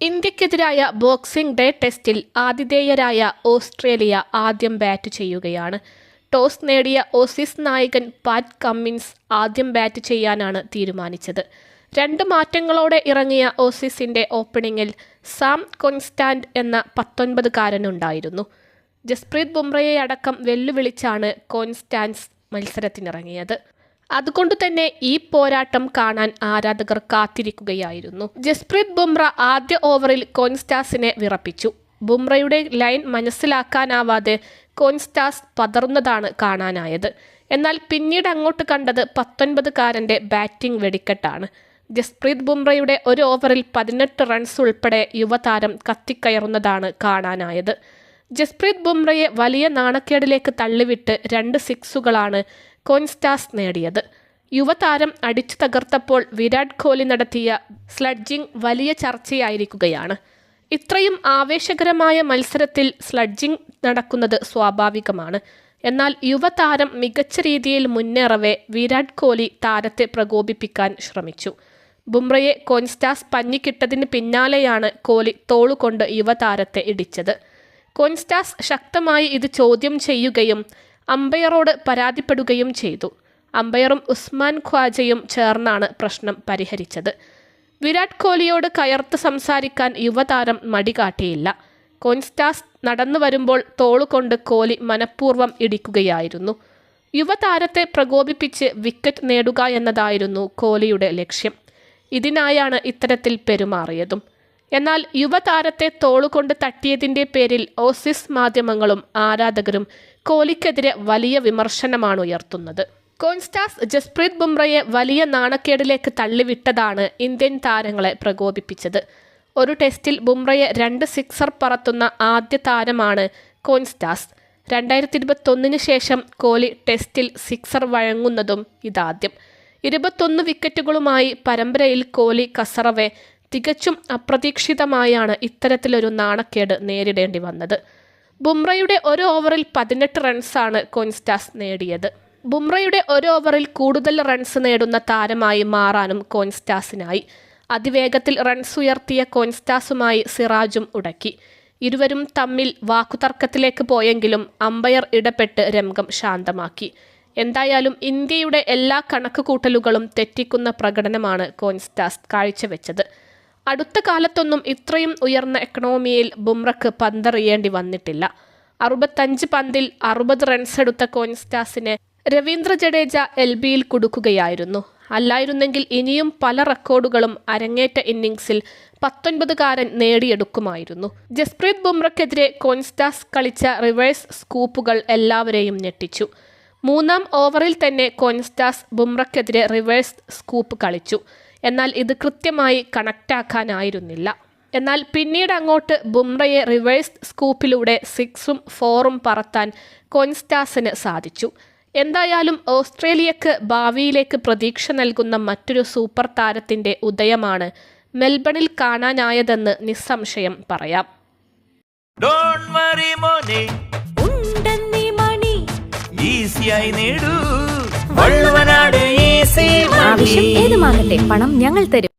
ഇന്ത്യക്കെതിരായ boxing day ടെസ്റ്റിൽ ആതിഥേയരായ Australia ആദ്യം ബാറ്റ് ചെയ്യുകയാണ്. ടോസ് നേടിയ ഓസീസ് നായകൻ പാറ്റ് കമ്മിൻസ് ആദ്യം ബാറ്റ് ചെയ്യാനാണ് തീരുമാനിച്ചത്. രണ്ട് മാറ്റങ്ങളോടെ ഇറങ്ങിയ ഓസീസിന്റെ ഓപ്പണിംഗിൽ സാം കൊൻസ്റ്റാൻഡ് എന്ന പത്തൊൻപതുകാരനുണ്ടായിരുന്നു. ജസ്പ്രീത് ബുംറയെ അടക്കം വെല്ലുവിളിച്ചാണ് കോൺസ്റ്റാൻസ് മത്സരത്തിനിറങ്ങിയത്. അതുകൊണ്ട് തന്നെ ഈ പോരാട്ടം കാണാൻ ആരാധകർ കാത്തിരിക്കുകയായിരുന്നു. ജസ്പ്രീത് ബുംറ ആദ്യ ഓവറിൽ കോൺസ്റ്റാസിനെ വിറപ്പിച്ചു. ബുംറയുടെ ലൈൻ മനസ്സിലാക്കാനാവാതെ കോൺസ്റ്റാസ് പതറുന്നതാണ് കാണാനായത്. എന്നാൽ പിന്നീട് അങ്ങോട്ട് കണ്ടത് പത്തൊൻപതുകാരന്റെ ബാറ്റിംഗ് വെടിക്കെട്ടാണ്. ജസ്പ്രീത് ബുംറയുടെ ഒരു ഓവറിൽ പതിനെട്ട് റൺസ് ഉൾപ്പെടെ യുവതാരം കത്തിക്കയറുന്നതാണ് കാണാനായത്. ജസ്പ്രീത് ബുംറയെ വലിയ നാണക്കേടിലേക്ക് തള്ളിവിട്ട് രണ്ട് സിക്സുകളാണ് കോൺസ്റ്റാസ് നേടിയത്. യുവതാരം അടിച്ചു തകർത്തപ്പോൾ വിരാട് കോഹ്ലി നടത്തിയ സ്ലഡ്ജിംഗ് വലിയ ചർച്ചയായിരിക്കുകയാണ്. ഇത്രയും ആവേശകരമായ മത്സരത്തിൽ സ്ലഡ്ജിംഗ് നടക്കുന്നത് സ്വാഭാവികമാണ്. എന്നാൽ യുവതാരം മികച്ച രീതിയിൽ മുന്നേറവെ വിരാട് കോഹ്ലി താരത്തെ പ്രകോപിപ്പിക്കാൻ ശ്രമിച്ചു. ബുംറയെ കോൺസ്റ്റാസ് പഞ്ഞിക്കിട്ടതിന് പിന്നാലെയാണ് കോഹ്ലി തോളുകൊണ്ട് യുവതാരത്തെ ഇടിച്ചത്. കോൺസ്റ്റാസ് ശക്തമായി ഇത് ചോദ്യം ചെയ്യുകയും അമ്പയറോട് പരാതിപ്പെടുകയും ചെയ്തു. അമ്പയറും ഉസ്മാൻ ഖ്വാജയും ചേർന്നാണ് പ്രശ്നം പരിഹരിച്ചത്. വിരാട് കോഹ്ലിയോട് കയർത്ത് സംസാരിക്കാൻ യുവതാരം മടി കാട്ടിയില്ല കോൺസ്റ്റാസ് നടന്നു വരുമ്പോൾ തോളുകൊണ്ട് കോഹ്ലി മനഃപൂർവം ഇടിക്കുകയായിരുന്നു. യുവതാരത്തെ പ്രകോപിപ്പിച്ച് വിക്കറ്റ് നേടുക എന്നതായിരുന്നു കോഹ്ലിയുടെ ലക്ഷ്യം. ഇതിനായാണ് ഇത്തരത്തിൽ പെരുമാറിയതും. എന്നാൽ യുവതാരത്തെ തോളുകൊണ്ട് തട്ടിയതിന്റെ പേരിൽ ഓസിസ് മാധ്യമങ്ങളും ആരാധകരും കോഹ്ലിക്കെതിരെ വലിയ വിമർശനമാണ് ഉയർത്തുന്നത്. കോൺസ്റ്റാസ് ജസ്പ്രീത് ബുംറയെ വലിയ നാണക്കേടിലേക്ക് തള്ളിവിട്ടതാണ് ഇന്ത്യൻ താരങ്ങളെ പ്രകോപിപ്പിച്ചത്. ഒരു ടെസ്റ്റിൽ ബുംറയെ രണ്ട് സിക്സർ പറത്തുന്ന ആദ്യ താരമാണ് കോൺസ്റ്റാസ്. രണ്ടായിരത്തി ഇരുപത്തൊന്നിന് ശേഷം കോഹ്ലി ടെസ്റ്റിൽ സിക്സർ വഴങ്ങുന്നതും ഇതാദ്യം. ഇരുപത്തൊന്ന് വിക്കറ്റുകളുമായി പരമ്പരയിൽ കോഹ്ലി കസറവെ തികച്ചും അപ്രതീക്ഷിതമായാണ് ഇത്തരത്തിലൊരു നാണക്കേട് നേരിടേണ്ടി വന്നത്. ബുംറയുടെ ഒരു ഓവറിൽ പതിനെട്ട് റൺസാണ് കോൺസ്റ്റാസ് നേടിയത്. ബുംറയുടെ ഒരു ഓവറിൽ കൂടുതൽ റൺസ് നേടുന്ന താരമായി മാറാനും കോൺസ്റ്റാസിനായി അതിവേഗത്തിൽ റൺസ് ഉയർത്തിയ കോൺസ്റ്റാസുമായി സിറാജും ഉടക്കി. ഇരുവരും തമ്മിൽ വാക്കുതർക്കത്തിലേക്ക് പോയെങ്കിലും അമ്പയർ ഇടപെട്ട് രംഗം ശാന്തമാക്കി. എന്തായാലും ഇന്ത്യയുടെ എല്ലാ കണക്കുകൂട്ടലുകളും തെറ്റിക്കുന്ന പ്രകടനമാണ് കോൺസ്റ്റാസ് കാഴ്ചവെച്ചത്. അടുത്ത കാലത്തൊന്നും ഇത്രയും ഉയർന്ന എക്കണോമിയിൽ ബുംറക്ക് പന്തെറിയേണ്ടി വന്നിട്ടില്ല. അറുപത്തഞ്ച് പന്തിൽ അറുപത് റൺസ് എടുത്ത കോൺസ്റ്റാസിനെ രവീന്ദ്ര ജഡേജ എൽ ബിയിൽ കുടുക്കുകയായിരുന്നു. അല്ലായിരുന്നെങ്കിൽ ഇനിയും പല റെക്കോർഡുകളും അരങ്ങേറ്റ ഇന്നിംഗ്സിൽ പത്തൊൻപതുകാരൻ നേടിയെടുക്കുമായിരുന്നു. ജസ്പ്രീത് ബുംറയ്ക്കെതിരെ കോൺസ്റ്റാസ് കളിച്ച റിവേഴ്സ് സ്കൂപ്പുകൾ എല്ലാവരെയും ഞെട്ടിച്ചു. മൂന്നാം ഓവറിൽ തന്നെ കോൺസ്റ്റാസ് ബുംറയ്ക്കെതിരെ റിവേഴ്സ് സ്കൂപ്പ് കളിച്ചു. എന്നാൽ ഇത് കൃത്യമായി കണക്റ്റാക്കാനായിരുന്നില്ല. എന്നാൽ പിന്നീട് അങ്ങോട്ട് ബുംറയെ റിവേഴ്സ് സ്കൂപ്പിലൂടെ സിക്സും ഫോറും പറത്താൻ കോൻസ്റ്റാസിന് സാധിച്ചു. എന്തായാലും ഓസ്ട്രേലിയക്ക് ഭാവിയിലേക്ക് പ്രതീക്ഷ നൽകുന്ന മറ്റൊരു സൂപ്പർ താരത്തിന്റെ ഉദയമാണ് മെൽബണിൽ കാണാനായതെന്ന് നിസ്സംശയം പറയാം. ഡോണ്ട് വറി മോനെ. ഉണ്ടെന്നീ മണി. ഈസിയായി നേടൂ. ആവശ്യം ഏതുമാകട്ടെ പണം ഞങ്ങൾ തരും.